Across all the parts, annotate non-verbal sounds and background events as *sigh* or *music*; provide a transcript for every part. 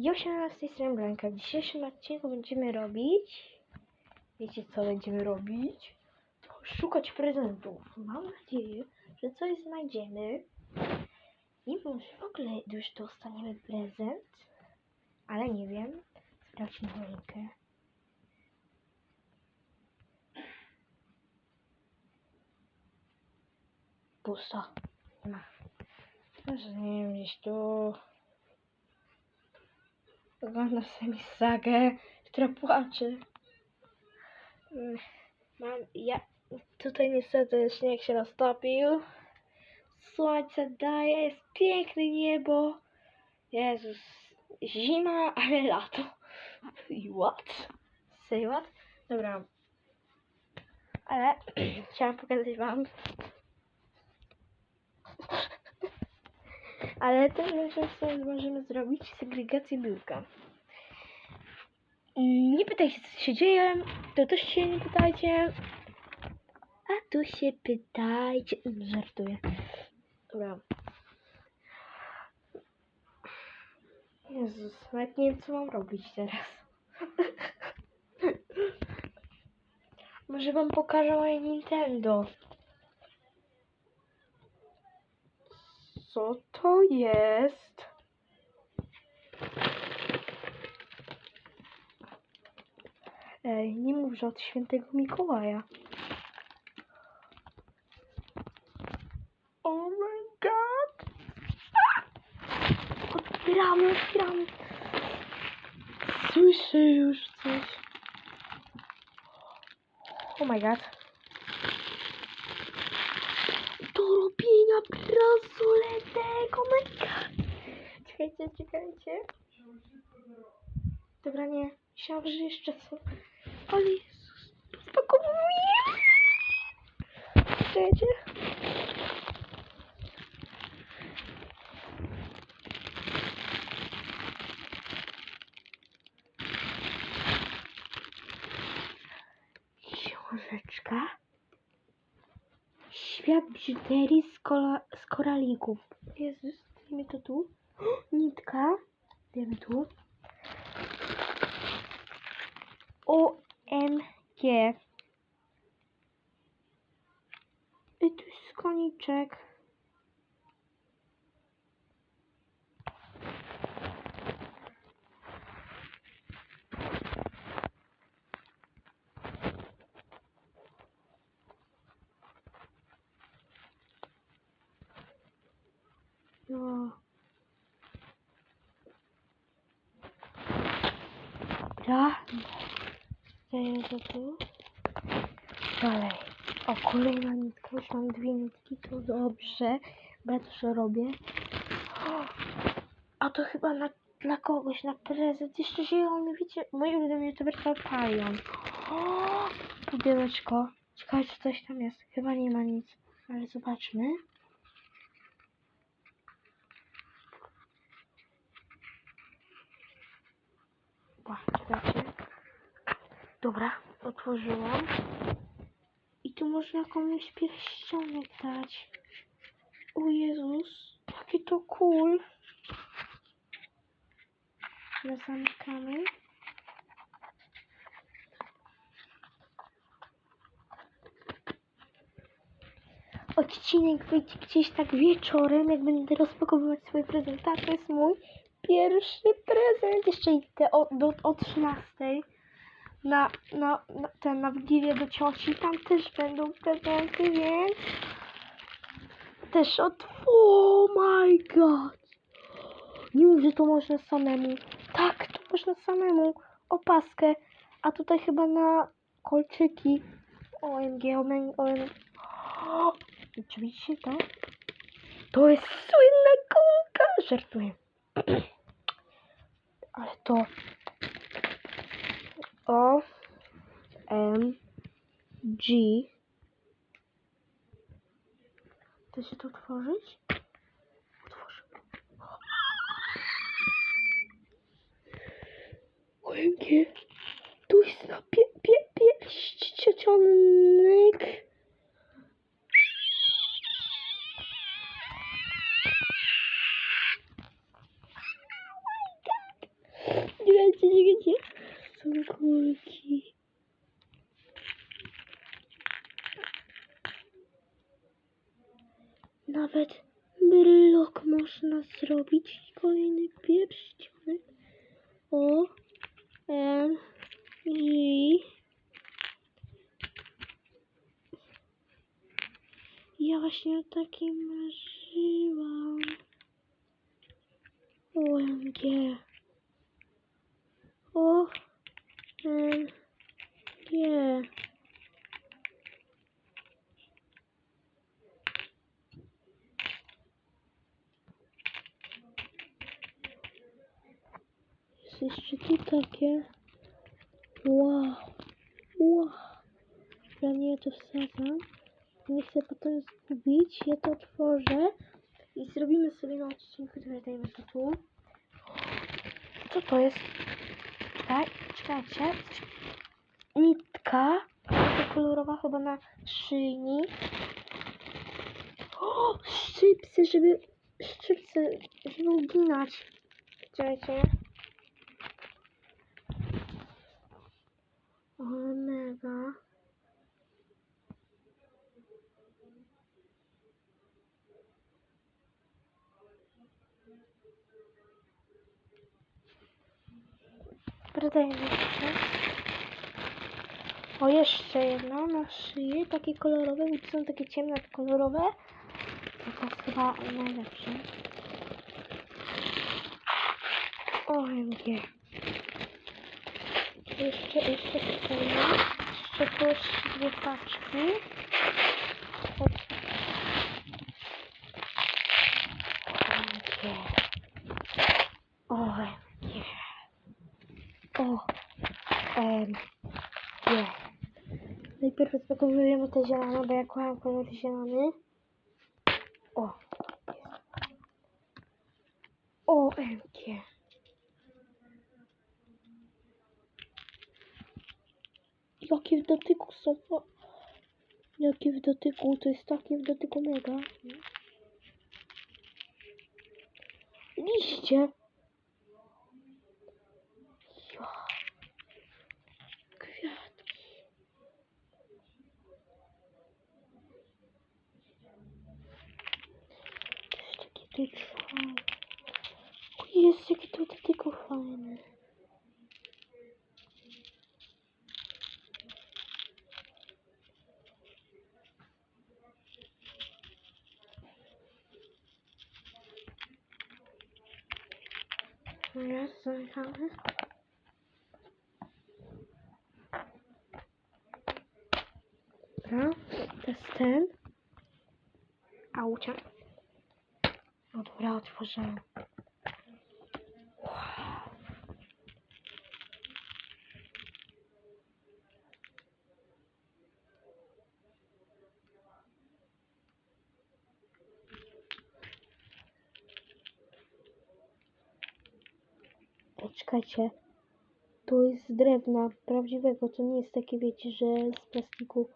Ja się z tej strony Blanka. W dzisiejszym odcinku będziemy robić... Wiecie co będziemy robić? Szukać prezentów. Mam nadzieję, że coś znajdziemy. I może w ogóle już dostaniemy prezent. Ale nie wiem. Sprawdźmy choinkę. Pusto. Nie ma. Może nie wiem, gdzieś tu. Oglądam sobie sagę, która płacze. Mam, ja, tutaj niestety śnieg się roztopił. Słońce daje, jest piękne niebo. Jezus, zima, ale lato. I what? Say what? Dobra. Ale *clears throat* chciałam pokazać wam. Ale też że możemy zrobić segregację biurka. Nie pytajcie, co się dzieje. To też się nie pytajcie. A tu się pytajcie. Mm, Żartuję. Dobra. Jezus, nawet nie wiem, co mam robić teraz. *laughs* Może wam pokażę moje Nintendo. Co to jest? Ej, nie mów, że od świętego Mikołaja. Oh my god! Otwieramy, otwieramy. Słyszę już coś. Oh my god. Do robienia bransoletek, oh my god. Czekajcie, czekajcie. Dobra, nie. Myślałam, że jeszcze są. Ale Jezus, spakowuję. Czekajcie. Świat biżuterii z, kola, z koralików. Jezus, dajmy to tu. Nitka. Dajmy tu. OMG. I tu jest koniczek. No. Dobra. Daję to tu. Dalej. O, kolejna nitka. Już mam dwie nitki. To dobrze. Ja to robię. O, a to chyba na, dla kogoś, na prezent. Jeszcze zielony, wiecie, moi ulubieni youtuberka Palion. Pudełeczko. Ciekawe, czy coś tam jest. Chyba nie ma nic. Ale zobaczmy. Ła, czekajcie. Dobra, otworzyłam. I tu można komuś pierścionek dać. O Jezus, jakie to cool. No zamykamy. Odcinek wyjdzie gdzieś tak wieczorem, jak będę rozpakowywać swoje prezenty. To jest mój pierwszy prezent. Jeszcze idę o, do, o 13 na, na, na, ten, na Wigilię do cioci. Tam też będą prezenty, więc też od... Oh my god! Nie mów, że to można samemu. Tak, to można samemu. Opaskę. A tutaj chyba na kolczyki. OMG, OMG, OMG. *gasps* Oczywiście, tak? To jest słynna kulka! Żartuję. *clears throat* Ale to... O... M... G... Da się to otworzyć? Otworzę. OMG. Tu jest na pie, pie, pierścionek. Nawet brylok można zrobić. Kolejny pierścionek. O, M, I. Ja właśnie o takim marzyłam. OMG. O, M, G. Jest jeszcze tu takie. Wow. Wow. Ja nie to wsadzam. Nie chcę potem zgubić. Ja to otworzę. I zrobimy sobie na odcinku. Tutaj dajmy to tu. Co to jest? Czekaj, czekajcie. Nitka. Kolorowa chyba na szyjni. O! Szczypce, żeby... Szczypce, żeby uginać. Czekajcie. Ale mega. Dodajmy jeszcze. O, jeszcze jedno na szyję, takie kolorowe, bo są takie ciemne, kolorowe. To jest chyba najlepsze. OMG. Jeszcze, jeszcze tutaj. Jeszcze jeszcze dwie paczki. OMG. OMG. O. Em. Nie. Najpierw rozpakowujemy te zielone, bo ja kocham kolor zielony. O. OMG. Jakie w dotyku o, Jakie w dotyku, to jest takie w dotyku mega. Liście. Jest jakie to dotyku fajne. Raz, zamykamy. Dobra, to jest ten. Aucia. No dobra, otworzyłem. Wow. Ej, Czekajcie. To jest z drewna prawdziwego, to nie jest takie, wiecie, że z plastiku.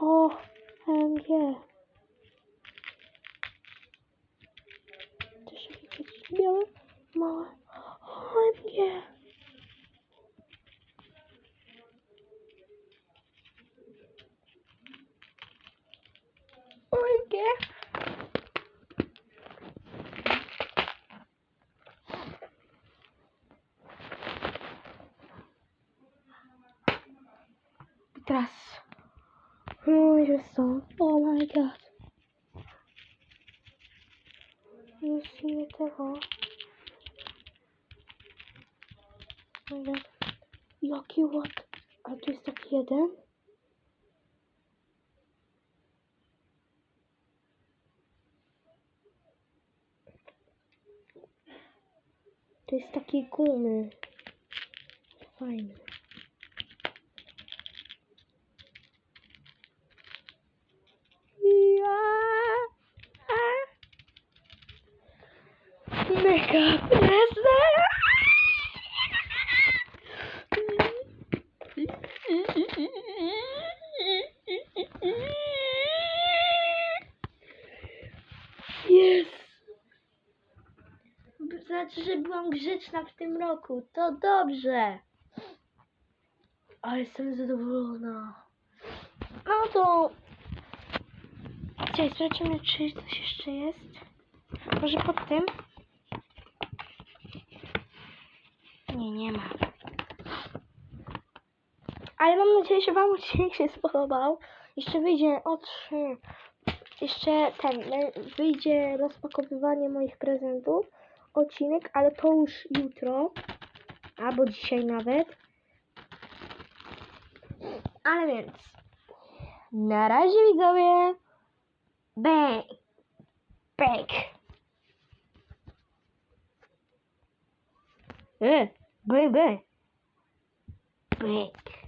Oh. O, MG. Też jakieś białe, małe. OMG. OMG. I teraz. Że są. Oh my god. Musimy tego. Jaki ład. A tu jest taki jeden. To jest takie gumy. Fajne. Ja. Mega prezent. Jest. Znaczy, że byłam grzeczna w tym roku. To dobrze. Ale jestem zadowolona. No to... Cześć, sprawdźmy, czy coś jeszcze jest. Może pod tym? Nie, nie ma. Ale mam nadzieję, że Wam odcinek się spodobał. Jeszcze wyjdzie o trzy. Jeszcze ten, wyjdzie rozpakowywanie moich prezentów. Odcinek, ale to już jutro. Albo dzisiaj nawet. Ale więc. Na razie widzowie. Bang. Bang. E, bang, bang. Bang.